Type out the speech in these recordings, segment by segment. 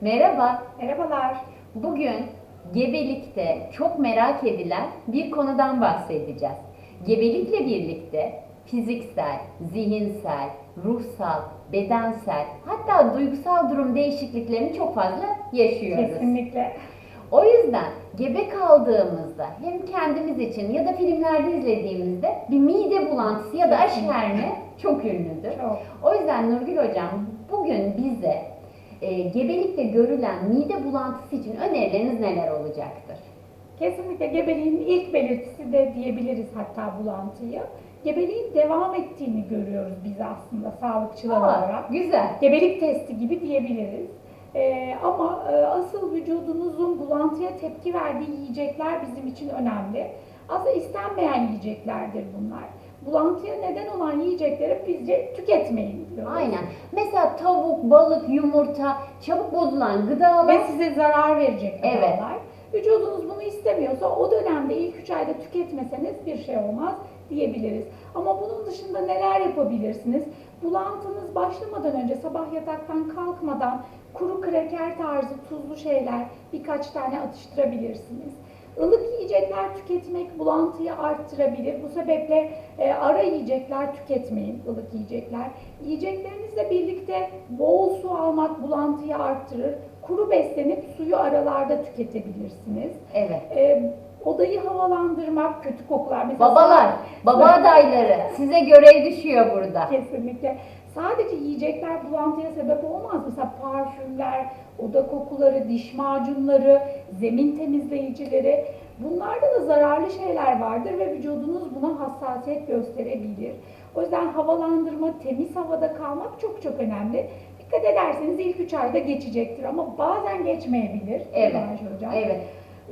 Merhaba. Merhabalar. Bugün gebelikte çok merak edilen bir konudan bahsedeceğiz. Gebelikle birlikte fiziksel, zihinsel, ruhsal, bedensel hatta duygusal durum değişikliklerini çok fazla yaşıyoruz. Kesinlikle. O yüzden gebe kaldığımızda hem kendimiz için ya da filmlerde izlediğimizde bir mide bulantısı ya da aşerme çok ünlüdür. Çok. O yüzden Nurgül Hocam bugün bize e, gebelikte görülen mide bulantısı için önerileriniz neler olacaktır? Kesinlikle gebeliğin ilk belirtisi de diyebiliriz hatta bulantıyı. Gebeliğin devam ettiğini görüyoruz biz aslında sağlıkçılar Aa, olarak. güzel. Gebelik testi gibi diyebiliriz. Ee, ama e, asıl vücudunuzun bulantıya tepki verdiği yiyecekler bizim için önemli. Aslında istenmeyen yiyeceklerdir bunlar. Bulantıya neden olan yiyecekleri bizce tüketmeyin diyoruz. Aynen. Mesela tavuk, balık, yumurta, çabuk bozulan gıdalar. Ve size zarar verecek Evet. gıdalar. Vücudunuz bunu istemiyorsa o dönemde ilk 3 ayda tüketmeseniz bir şey olmaz diyebiliriz. Ama bunun dışında neler yapabilirsiniz? Bulantınız başlamadan önce sabah yataktan kalkmadan kuru kreker tarzı tuzlu şeyler birkaç tane atıştırabilirsiniz. Ilık yiyecekler tüketmek bulantıyı arttırabilir. Bu sebeple e, ara yiyecekler tüketmeyin, ılık yiyecekler. Yiyeceklerinizle birlikte bol su almak bulantıyı arttırır. Kuru beslenip suyu aralarda tüketebilirsiniz. Evet. E, odayı havalandırmak, kötü kokular. Mesela Babalar, baba adayları size görev düşüyor burada. Kesinlikle. Sadece yiyecekler bulantıya sebep olmaz. Mesela parfümler, oda kokuları, diş macunları, zemin temizleyicileri. Bunlarda da zararlı şeyler vardır ve vücudunuz buna hassasiyet gösterebilir. O yüzden havalandırma, temiz havada kalmak çok çok önemli. Dikkat ederseniz ilk 3 ayda geçecektir ama bazen geçmeyebilir. Evet. Hocam. Evet.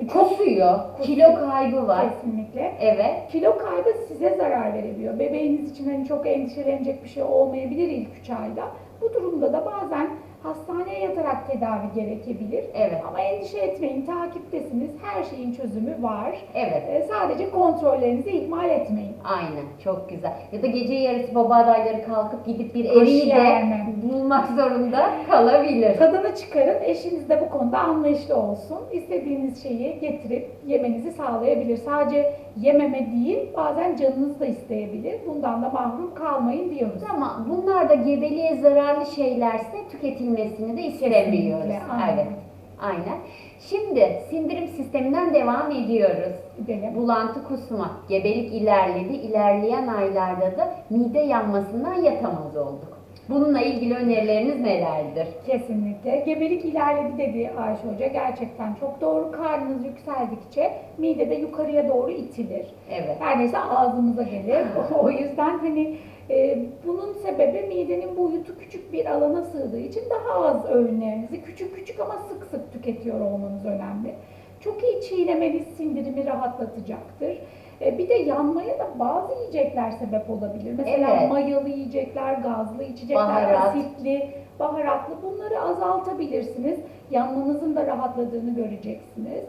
Kusuyor, kilo kaybı var. Kesinlikle. Evet. Kilo kaybı size zarar verebiliyor. Bebeğiniz için hani çok endişelenecek bir şey olmayabilir ilk 3 ayda. Bu durumda da bazen hastaneye yatarak tedavi gerekebilir. Evet. Ama endişe etmeyin, takiptesiniz. Her şeyin çözümü var. Evet. Ee, sadece kontrollerinizi ihmal etmeyin. Aynen çok güzel. Ya da gece yarısı baba adayları kalkıp gidip bir eriği de bulmak zorunda kalabilir. Tadını çıkarın, eşiniz de bu konuda anlayışlı olsun. İstediğiniz şeyi getirip yemenizi sağlayabilir. Sadece yememe değil, bazen canınız da isteyebilir. Bundan da mahrum kalmayın diyoruz. Ama bunlar da gebeliğe zararlı şeylerse tüketilmesini de istemiyoruz. Kesinlikle, aynen. Evet. Aynen. Şimdi sindirim sisteminden devam ediyoruz. Gidelim. Bulantı kusma, gebelik ilerledi. İlerleyen aylarda da mide yanmasından yatamaz olduk. Bununla ilgili önerileriniz nelerdir? Kesinlikle. Gebelik ilerledi dedi Ayşe Hoca. Gerçekten çok doğru. Karnınız yükseldikçe mide de yukarıya doğru itilir. Evet. Neredeyse ağzımıza gelir. o yüzden hani e, bunun sebebi midenin boyutu küçük bir alana sığdığı için daha az öğünlerinizi küçük küçük ama sık sık tüketiyor olmanız önemli. Çok iyi çiğnemeniz sindirimi rahatlatacaktır. E, Bir de yanmaya da bazı yiyecekler sebep olabilir. Mesela Evet. mayalı yiyecekler, gazlı içecekler, Baharat. asitli, baharatlı bunları azaltabilirsiniz. Yanmanızın da rahatladığını göreceksiniz.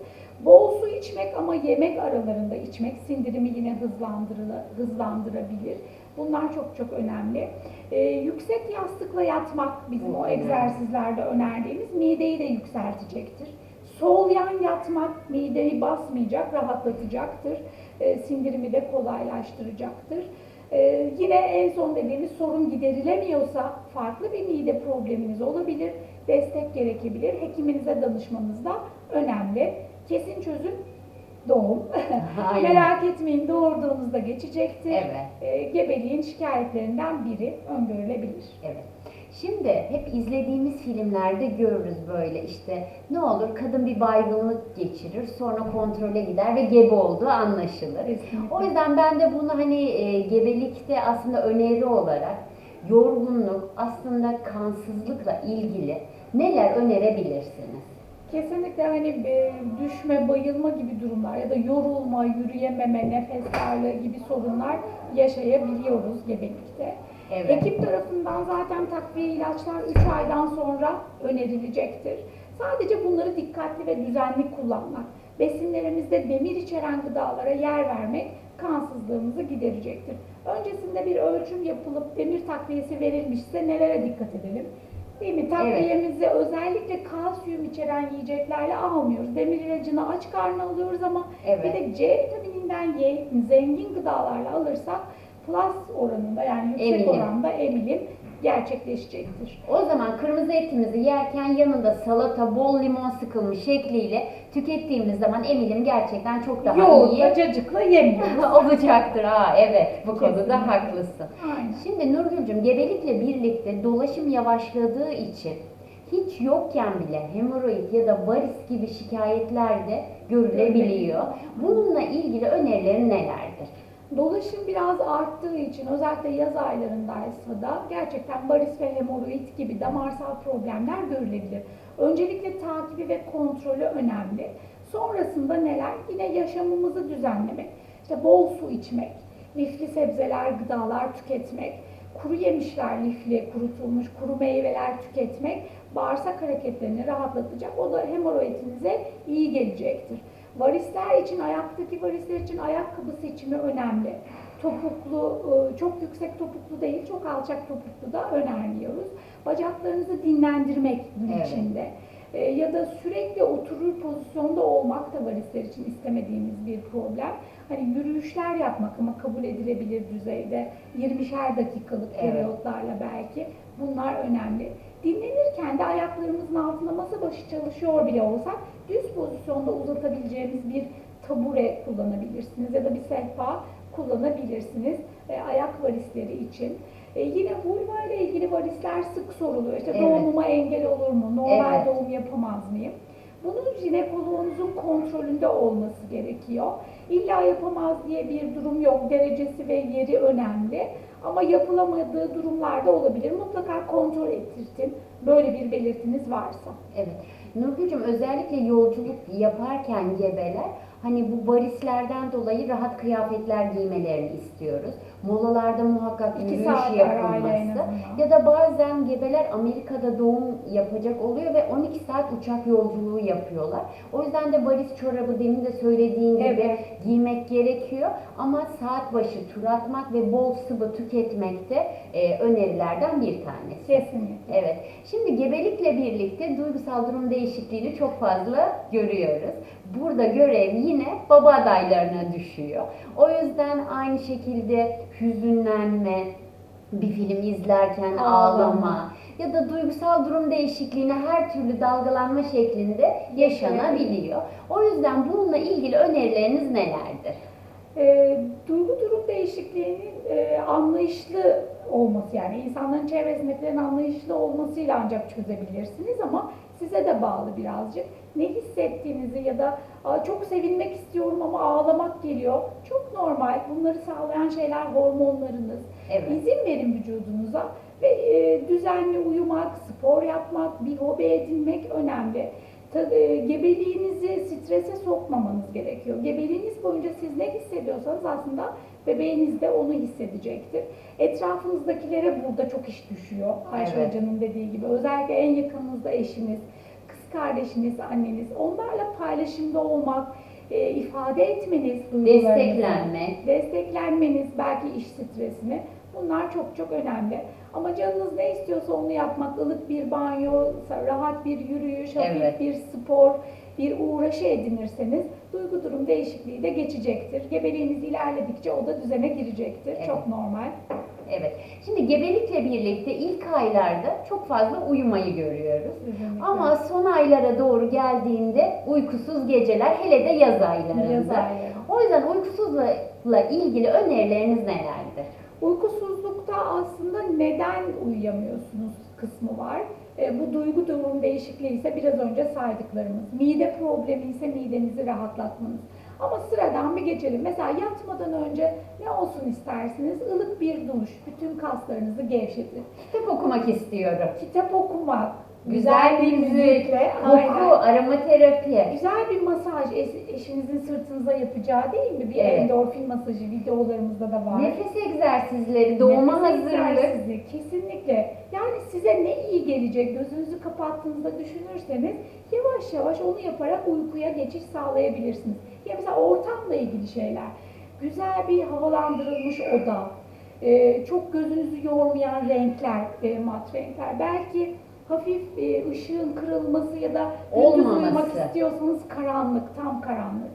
Bol su içmek ama yemek aralarında içmek sindirimi yine hızlandırabilir. Bunlar çok çok önemli. Ee, yüksek yastıkla yatmak bizim o egzersizlerde önerdiğimiz mideyi de yükseltecektir. Sol yan yatmak mideyi basmayacak, rahatlatacaktır. Ee, sindirimi de kolaylaştıracaktır. Ee, yine en son dediğimiz sorun giderilemiyorsa farklı bir mide probleminiz olabilir. Destek gerekebilir. Hekiminize danışmanız da önemli. Kesin çözüm doğum. Merak etmeyin doğurduğunuzda geçecektir. Evet. Ee, gebeliğin şikayetlerinden biri öngörülebilir. Evet. Şimdi hep izlediğimiz filmlerde görürüz böyle işte ne olur kadın bir baygınlık geçirir sonra kontrole gider ve gebe olduğu anlaşılır. Kesinlikle. O yüzden ben de bunu hani e, gebelikte aslında öneri olarak yorgunluk aslında kansızlıkla ilgili neler önerebilirsiniz? Kesinlikle hani e, düşme, bayılma gibi durumlar ya da yorulma, yürüyememe, nefes darlığı gibi sorunlar yaşayabiliyoruz gebelikte. Evet. Ekip tarafından zaten takviye ilaçlar 3 aydan sonra önerilecektir. Sadece bunları dikkatli ve düzenli kullanmak, besinlerimizde demir içeren gıdalara yer vermek kansızlığımızı giderecektir. Öncesinde bir ölçüm yapılıp demir takviyesi verilmişse nelere dikkat edelim? Değil mi? Takviyemizi özellikle kalsiyum içeren yiyeceklerle almıyoruz. Demir ilacını aç karnına alıyoruz ama bir Evet. de C vitamininden zengin gıdalarla alırsak plus oranında yani yüksek Emilim. oranda emilim gerçekleşecektir. O zaman kırmızı etimizi yerken yanında salata, bol limon sıkılmış şekliyle tükettiğimiz zaman eminim gerçekten çok daha iyi Yoğurtla, cacıkla yemiyoruz. olacaktır. Ha evet bu konuda Kesinlikle. haklısın. Aynen. Şimdi Nurgül'cüm gebelikle birlikte dolaşım yavaşladığı için hiç yokken bile hemoroid ya da varis gibi şikayetler de görülebiliyor. Bununla ilgili önerilerin nelerdir? Dolaşım biraz arttığı için özellikle yaz aylarındaysa da gerçekten varis ve hemoroid gibi damarsal problemler görülebilir. Öncelikle takibi ve kontrolü önemli. Sonrasında neler? Yine yaşamımızı düzenlemek. İşte bol su içmek, lifli sebzeler, gıdalar tüketmek, kuru yemişler lifli, kurutulmuş kuru meyveler tüketmek bağırsak hareketlerini rahatlatacak. O da hemoroidinize iyi gelecektir. Varisler için, ayaktaki varisler için ayakkabı seçimi önemli. Topuklu, e, çok yüksek topuklu değil, çok alçak topuklu da önermiyoruz. Bacaklarınızı dinlendirmek gün Evet. içinde. E, Ya da sürekli oturur pozisyonda olmak da varisler için istemediğimiz bir problem. Hani yürüyüşler yapmak ama kabul edilebilir düzeyde 20'şer dakikalık Evet. periyotlarla belki bunlar önemli. Dinlenirken de ayaklarımızın altında masa başı çalışıyor bile olsak düz pozisyonda uzatabileceğimiz bir tabure kullanabilirsiniz ya da bir sehpa kullanabilirsiniz e, ayak varisleri için. E, yine vulva ile ilgili varisler sık soruluyor. İşte Evet. doğumuma engel olur mu? Normal Evet. doğum yapamaz mıyım? Bunun jinekoloğunuzun kontrolünde olması gerekiyor. İlla yapamaz diye bir durum yok. Derecesi ve yeri önemli. Ama yapılamadığı durumlar da olabilir. Mutlaka kontrol ettirtin. Böyle bir belirtiniz varsa. Evet. Nurgül'cüm özellikle yolculuk yaparken gebeler hani bu varislerden dolayı rahat kıyafetler giymelerini istiyoruz. Molalarda muhakkak İki yürüyüş saat arayla en yapılması. azından. Ya da bazen gebeler Amerika'da doğum yapacak oluyor ve 12 saat uçak yolculuğu yapıyorlar. O yüzden de varis çorabı demin de söylediğin gibi Evet. giymek gerekiyor. Ama saat başı tur atmak ve bol sıvı tüketmek de e, önerilerden bir tanesi. Kesinlikle. Evet. Şimdi gebelikle birlikte duygusal durum değişikliğini çok fazla görüyoruz. Burada görev yine baba adaylarına düşüyor. O yüzden aynı şekilde hüzünlenme, bir film izlerken Ağlama. ağlama ya da duygusal durum değişikliğine her türlü dalgalanma şeklinde yaşanabiliyor. O yüzden bununla ilgili önerileriniz nelerdir? E, duygu durum değişikliğinin e, anlayışlı olması yani insanların çevresindekilerin anlayışlı olmasıyla ancak çözebilirsiniz ama size de bağlı birazcık. Ne hissettiğinizi ya da "Aa, çok sevinmek istiyorum ama ağlamak geliyor. Çok normal. Bunları sağlayan şeyler hormonlarınız. Evet. İzin verin vücudunuza ve e, düzenli uyumak, spor yapmak, bir hobi edinmek önemli. E, gebeliğinizi strese sokmamanız gerekiyor. Gebeliğiniz boyunca siz ne hissediyorsanız aslında bebeğiniz de onu hissedecektir. Etrafınızdakilere burada çok iş düşüyor. Ayşe Evet. Hoca'nın dediği gibi. Özellikle en yakınınızda eşiniz, kardeşiniz, anneniz. Onlarla paylaşımda olmak, e, ifade etmeniz, Desteklenmek. desteklenmeniz, belki iş stresini bunlar çok çok önemli. Ama canınız ne istiyorsa onu yapmak, ılık bir banyo, rahat bir yürüyüş, hafif Evet. bir spor, bir uğraşı edinirseniz duygu durum değişikliği de geçecektir. Gebeliğiniz ilerledikçe o da düzene girecektir. Evet. Çok normal. Evet. Şimdi gebelikle birlikte ilk aylarda çok fazla uyumayı görüyoruz. Kesinlikle. Ama son aylara doğru geldiğinde uykusuz geceler hele de yaz aylarında. Yaz ayları. O yüzden uykusuzlukla ilgili önerileriniz nelerdir? Uykusuzlukta aslında neden uyuyamıyorsunuz kısmı var. E, bu duygu durum değişikliği ise biraz önce saydıklarımız. Mide problemi ise midenizi rahatlatmanız. Ama sıradan bir geçelim. Mesela yatmadan önce ne olsun istersiniz? Ilık bir duş, bütün kaslarınızı gevşetir. Kitap okumak istiyorum. Kitap okumak, Güzel bir müzik, koku, aromaterapi. Güzel bir masaj eş- eşinizin sırtınıza yapacağı değil mi? Bir Evet. endorfin masajı videolarımızda da var. Nefes egzersizleri, doğuma Nefes hazırlık. egzersizi, kesinlikle. Yani size ne iyi gelecek gözünüzü kapattığınızda düşünürseniz yavaş yavaş onu yaparak uykuya geçiş sağlayabilirsiniz. Ya mesela ortamla ilgili şeyler. Güzel bir havalandırılmış oda, çok gözünüzü yormayan renkler, mat renkler. Belki hafif e, ışığın kırılması ya da gündüz uyumak istiyorsanız karanlık, tam karanlık.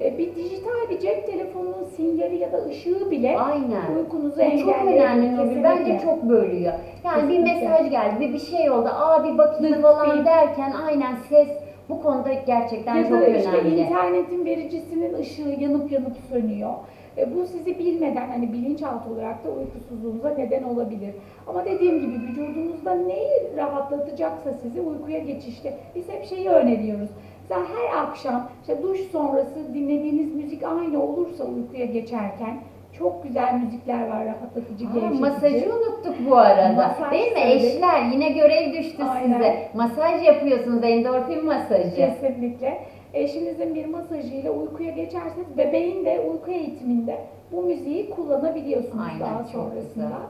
E, bir dijital bir cep telefonunun sinyali ya da ışığı bile Aynen. uykunuzu Bu çok engelleyebilir. önemli Nurgül. Bence çok bölüyor. Yani bir Kesinlikle. mesaj geldi, bir, bir şey oldu. Aa bir bakayım Dıt falan bir- derken aynen ses bu konuda gerçekten ya çok da işte önemli. internetin vericisinin ışığı yanıp yanıp sönüyor. E, bu sizi bilmeden hani bilinçaltı olarak da uykusuzluğunuza neden olabilir. Ama dediğim gibi vücudunuzda neyi rahatlatacaksa sizi uykuya geçişte biz hep şeyi öneriyoruz. Mesela her akşam işte duş sonrası dinlediğiniz müzik aynı olursa uykuya geçerken çok güzel müzikler var rahatlatıcı, Aa, gevşetici. masajı unuttuk bu arada. Masaj Değil mi? söyledik. Eşler yine görev düştü Aynen. size. Masaj yapıyorsunuz, endorfin masajı. Kesinlikle. Eşinizin bir masajıyla uykuya geçerseniz bebeğin de uyku eğitiminde bu müziği kullanabiliyorsunuz Aynen, daha sonrasında.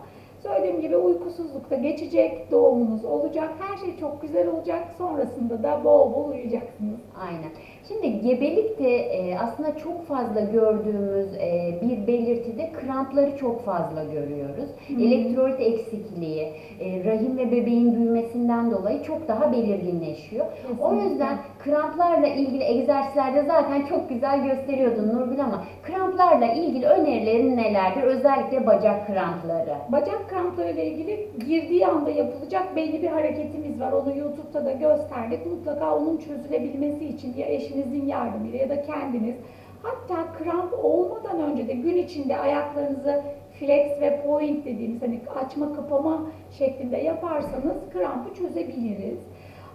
Söylediğim gibi uykusuzlukta geçecek, doğumunuz olacak, her şey çok güzel olacak. Sonrasında da bol bol uyuyacaksınız. Aynen. Şimdi gebelikte e, aslında çok fazla gördüğümüz e, bir belirtide krampları çok fazla görüyoruz. Hı. Elektrolit eksikliği, e, rahim ve bebeğin büyümesinden dolayı çok daha belirginleşiyor. O Kesinlikle. yüzden kramplarla ilgili egzersizlerde zaten çok güzel gösteriyordun Nurgül ama kramplarla ilgili önerilerin nelerdir? Özellikle bacak krampları. Bacak krampları ile ilgili girdiği anda yapılacak belli bir hareketimiz var. Onu YouTube'da da gösterdik. Mutlaka onun çözülebilmesi için ya eşinizin yardımıyla ya da kendiniz hatta kramp olmadan önce de gün içinde ayaklarınızı flex ve point dediğimiz hani açma kapama şeklinde yaparsanız krampı çözebiliriz.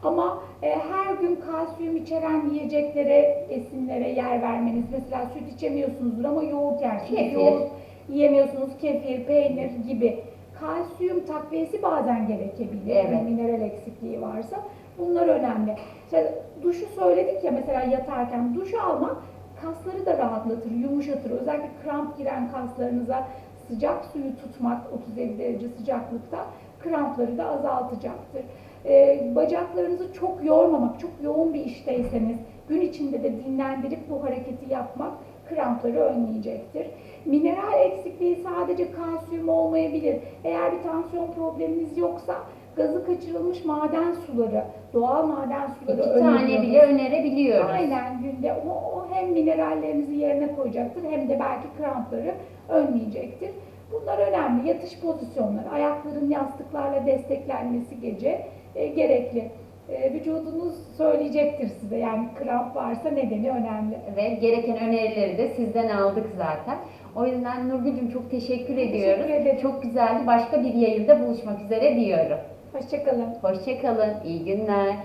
Ama e, her gün kalsiyum içeren yiyeceklere, besinlere yer vermeniz. Mesela süt içemiyorsunuzdur ama yoğurt yersiniz. Kefir. Yoğurt yiyemiyorsunuz kefir, peynir gibi. Kalsiyum takviyesi bazen gerekebilir. Evet. Yani mineral eksikliği varsa. Bunlar önemli. İşte duşu söyledik ya mesela yatarken duş almak kasları da rahatlatır, yumuşatır. Özellikle kramp giren kaslarınıza sıcak suyu tutmak 37 derece sıcaklıkta krampları da azaltacaktır. Ee, bacaklarınızı çok yormamak, çok yoğun bir işteyseniz gün içinde de dinlendirip bu hareketi yapmak krampları önleyecektir. Mineral eksikliği sadece kalsiyum olmayabilir. Eğer bir tansiyon probleminiz yoksa gazı kaçırılmış maden suları, doğal maden suları İki tane bile önerebiliyoruz. Aynen günde o, o hem minerallerinizi yerine koyacaktır hem de belki krampları önleyecektir. Bunlar önemli. Yatış pozisyonları, ayakların yastıklarla desteklenmesi gece e, gerekli. E, vücudunuz söyleyecektir size yani kramp varsa nedeni önemli. Ve gereken önerileri de sizden aldık zaten. O yüzden Nurgül'cüm çok teşekkür ediyoruz. ederim. Çok güzeldi. Başka bir yayında buluşmak üzere diyorum. Hoşçakalın. Hoşçakalın. İyi günler.